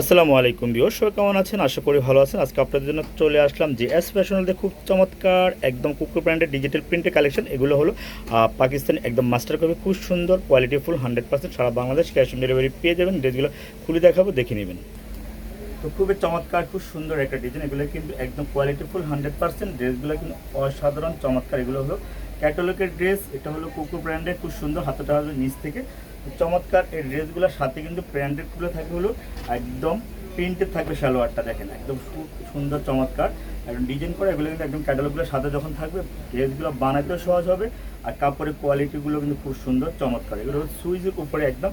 আসসালামু আলাইকুম বিও সবাই কেমন আছেন? আশা করি ভালো আছেন। আজকে আপনাদের জন্য চলে আসলাম যে এস ফ্যাশনালতে খুব চমৎকার, একদম কুকুর ব্র্যান্ডের ডিজিটাল প্রিন্টের কালেকশন এগুলো হলো পাকিস্তানি একদম মাস্টার কপি খুব সুন্দর কোয়ালিটি ফুল হান্ড্রেড পার্সেন্ট সারা বাংলাদেশ ক্যাশ অন ডেলিভারি পেয়ে যাবেন। ড্রেসগুলো খুলে দেখাবো, দেখে নেবেন। তো খুবই চমৎকার, খুব সুন্দর একটা ডিজাইন এগুলো কিন্তু একদম কোয়ালিটি ফুল হান্ড্রেড পার্সেন্ট ড্রেসগুলো কিন্তু অসাধারণ, চমৎকার। এগুলো হলো ক্যাটালগের ড্রেস এটা হলো কুকুর ব্র্যান্ডের খুব সুন্দর হাতটা হবে নিচ থেকে। চমৎকার এই ড্রেসগুলোর সাথে কিন্তু ব্র্যান্ডেডগুলো থাকে হলো একদম প্রিন্টেড থাকবে সালোয়ারটা, দেখেন, একদম সুন্দর, চমৎকার। একদম ডিজাইন করে এগুলো কিন্তু একদম ক্যাটালগুলোর সাথে যখন থাকবে, ড্রেসগুলো বানাতেও সহজ হবে আর কাপড়ের কোয়ালিটিগুলো কিন্তু খুব সুন্দর, চমৎকার। এগুলো সুইচের উপরে একদম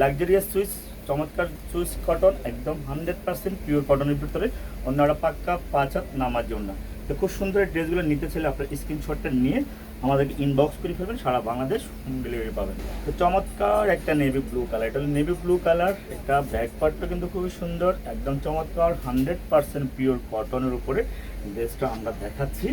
লাক্সারিয়াস সুইচ চমৎকার সুইচ কটন, একদম হান্ড্রেড পার্সেন্ট পিওর কটনের ভিতরে। অন্যরা পাক্কা পাঁচ হাত নামার জন্য। তো খুব সুন্দর এই ড্রেসগুলো নিতে চাইলে আপনার স্ক্রিনশটটা নিয়ে আমাদেরকে ইনবক্স করে ফেলবেন, সারা বাংলাদেশ হোম ডেলিভারি পাবেন। তো চমৎকার একটা নেভি ব্লু কালার এটা হলো নেভি ব্লু কালার এটা ব্যাক পার্টটা কিন্তু খুবই সুন্দর, একদম চমৎকার হান্ড্রেড পারসেন্ট পিওর কটনের উপরে। ড্রেসটা আমরা দেখাচ্ছি।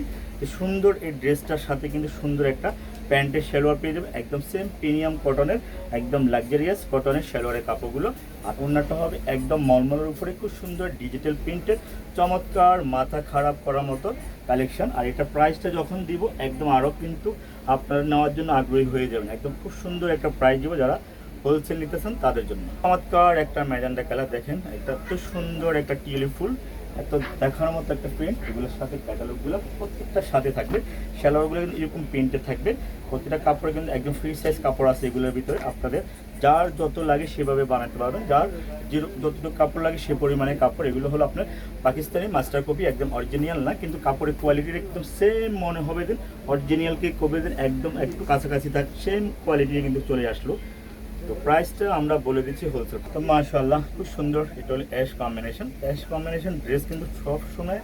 সুন্দর এই ড্রেসটার সাথে কিন্তু সুন্দর একটা প্যান্টের সালোয়ার পেয়ে যাবে, একদম সেম প্রিমিয়াম কটনের একদম লাক্সারিয়াস কটনের সালোয়ারের কাপড়গুলো। আর অন্যটা হবে একদম মলমলের উপরে, খুব সুন্দর ডিজিটাল প্রিন্টের চমৎকার, মাথা খারাপ করার মতো কালেকশন আর এটা প্রাইসটা যখন দিব, একদম আরও কিন্তু আপনারা নেওয়ার জন্য আগ্রহী হয়ে যাবেন। একদম খুব সুন্দর একটা প্রাইস দিব যারা হোলসেল নিতেছেন তাদের জন্য। চমৎকার একটা ম্যাজেন্ডা কালার দেখেন এটা এত সুন্দর একটা টিউলিপ ফুল। এত দেখার মতো একটা প্রিন্ট এগুলোর সাথে ক্যাটালগুলো প্রত্যেকটার সাথে থাকবে। শ্যালোয়ারগুলো কিন্তু এরকম প্রিন্টে থাকবে। প্রত্যেকটা কাপড়ে কিন্তু একদম ফ্রি সাইজ কাপড় আছে এগুলোর ভিতরে। আপনাদের যার যত লাগে সেভাবে বানাতে পারবেন। যার যেরকম যতটুকু কাপড় লাগে সে পরিমাণে কাপড়। এগুলো হলো আপনার পাকিস্তানি মাস্টার কপি একদম অরিজিনাল না, কিন্তু কাপড়ের কোয়ালিটির একদম সেম মনে হবে দিন অরিজিনালকে কবে দিন একদম একটু কাছাকাছি থাক সেম কোয়ালিটি কিন্তু চলে আসলো। তো প্রাইসটা আমরা বলে দিচ্ছি হোলসেল তো মাশাআল্লাহ, খুব সুন্দর। এটা হলো ash combination ash combination dress কিন্তু সব সময়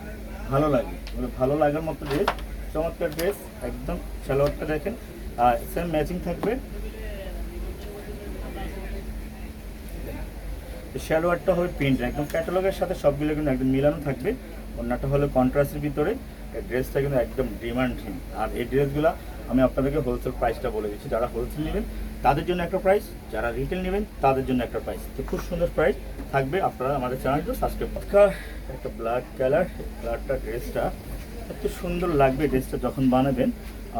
ভালো লাগে। মানে ভালো লাগার মতো ড্রেস চমৎকার ড্রেস একদম সালোয়ারটা দেখেন। আর সেম ম্যাচিং থাকবে। শ্যালোয়ারটা হবে প্রিন্ট একদম ক্যাটালগের সাথে সবগুলো কিন্তু একদম মিলানো থাকবে। অন্যটা হলো কন্ট্রাস্টের ভিতরে। ড্রেসটা কিন্তু একদম ডিমান্ডিং আর এই ড্রেসগুলো আমি আপনাদেরকে হোলসেল প্রাইসটা বলে দিচ্ছি। যারা হোলসেল নেবেন তাদের জন্য একটা প্রাইস যারা রিটেল নেবেন তাদের জন্য একটা প্রাইস তো খুব সুন্দর প্রাইস থাকবে আপনারা আমাদের চ্যানেলটা সাবস্ক্রাইব করুন একটা ব্ল্যাক কালার কালারটা ড্রেসটা এত সুন্দর লাগবে ড্রেসটা যখন বানাবেন,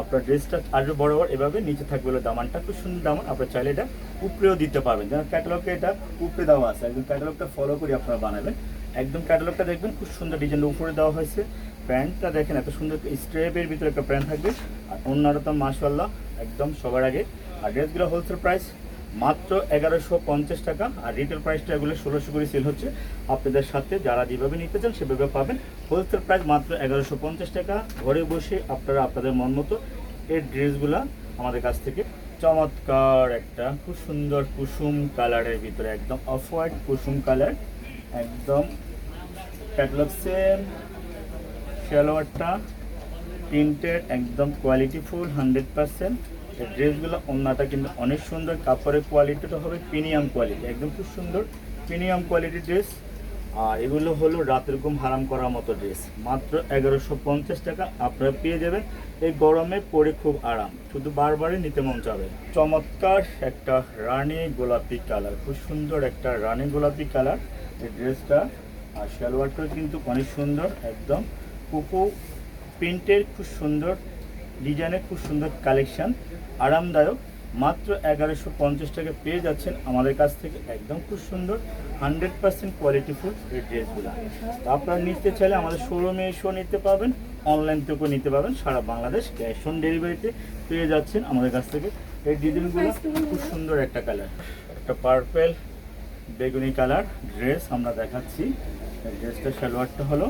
আপনার ড্রেসটা আরও বড় বড় এভাবে নিচে থাকবে হলো দামানটা। খুব সুন্দর দামান, আপনার চাইলে এটা উপরেও দিতে পারবেন। যেমন ক্যাটালগে এটা উপরে দেওয়া আছে, একদম ক্যাটালগটা ফলো করে আপনারা বানাবেন। একদম ক্যাটালগটা দেখবেন, খুব সুন্দর ডিজাইন উপরে দেওয়া হয়েছে। প্যান্টটা দেখেন, এত সুন্দর স্ট্রেপের ভিতরে একটা প্যান্ট থাকবে। আর অন্যরা তো মাসাল্লাহ একদম সবার আগে। আর ড্রেসগুলো হোলসেল প্রাইস মাত্র এগারোশো পঞ্চাশ টাকা। আর রিটেল প্রাইসটা এগুলো ষোলোশো করে সেল হচ্ছে। আপনাদের সাথে যারা যেভাবে নিতে চান সেভাবে পাবেন। হোলসেল প্রাইস মাত্র এগারোশো পঞ্চাশ টাকা। ঘরে বসে আপনারা আপনাদের মন মতো এর ড্রেসগুলো আমাদের কাছ থেকে চমৎকার একটা খুব সুন্দর কুসুম কালারের ভিতরে, একদম অফ হোয়াইট কুসুম কালার, একদম ক্যাটলগ সেম প্রিন্টেড একদম কোয়ালিটি ফুল হান্ড্রেড পার্সেন্ট ড্রেসগুলো অন্যটা কিন্তু অনেক সুন্দর, কাপড়ের কোয়ালিটিটা হবে প্রিমিয়াম কোয়ালিটি একদম খুব সুন্দর প্রিমিয়াম কোয়ালিটির ড্রেস আর এগুলো হলো রাতের ঘুম হারাম করার মতো ড্রেস মাত্র এগারোশো পঞ্চাশ টাকা আপনারা পেয়ে যাবেন। এই গরমে পরে খুব আরাম, শুধু বারবারই নিতে মন যাবে চমৎকার একটা রানী গোলাপি কালার, খুব সুন্দর একটা রানী গোলাপি কালার এই ড্রেসটা আর সালোয়ারটাও কিন্তু অনেক সুন্দর, একদম। কুকু প্রিন্টের খুব সুন্দর, ডিজাইনের খুব সুন্দর কালেকশন। আরামদায়ক। মাত্র এগারোশো পঞ্চাশ টাকা পেয়ে যাচ্ছেন আমাদের কাছ থেকে। একদম খুব সুন্দর। হান্ড্রেড পার্সেন্ট কোয়ালিটিফুল এই ড্রেসগুলো। তো আপনারা নিতে চাইলে আমাদের শোরুমে এসেও নিতে পারবেন। অনলাইন থেকেও নিতে পারবেন। সারা বাংলাদেশ ক্যাশ অন ডেলিভারিতে পেয়ে যাচ্ছেন আমাদের কাছ থেকে। এই ডিজাইনগুলো খুব সুন্দর একটা কালার একটা পার্পেল বেগুনি কালার ড্রেস আমরা দেখাচ্ছি। ড্রেসটা সালোয়ারটা হলো।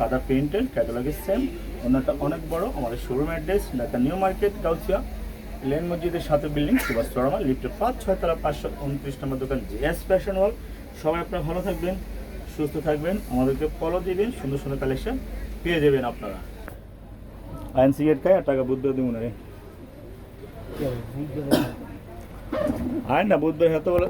সাদা প্রিন্টের ক্যাটালগের সেম অন্যটা অনেক বড়, আমাদের showroom address Dhaka new market Gausia lane মসজিদের সাথে বিল্ডিং সুভাষ চরমা লিফটের পাঁচ, ছয় তলা, পাঁচশো উনত্রিশ নম্বর দোকান জিএস ফ্যাশন ওয়াল সবাই আপনারা ভালো থাকবেন, সুস্থ থাকবেন, আমাদেরকে ফলো দিবেন, সুন্দর সুন্দর কালেকশন পেয়ে যাবেন আপনারা। আইন সিগারেট খাই আর টাকা বুদ্ধ দিব না রে। না বুধবার হাতে বলে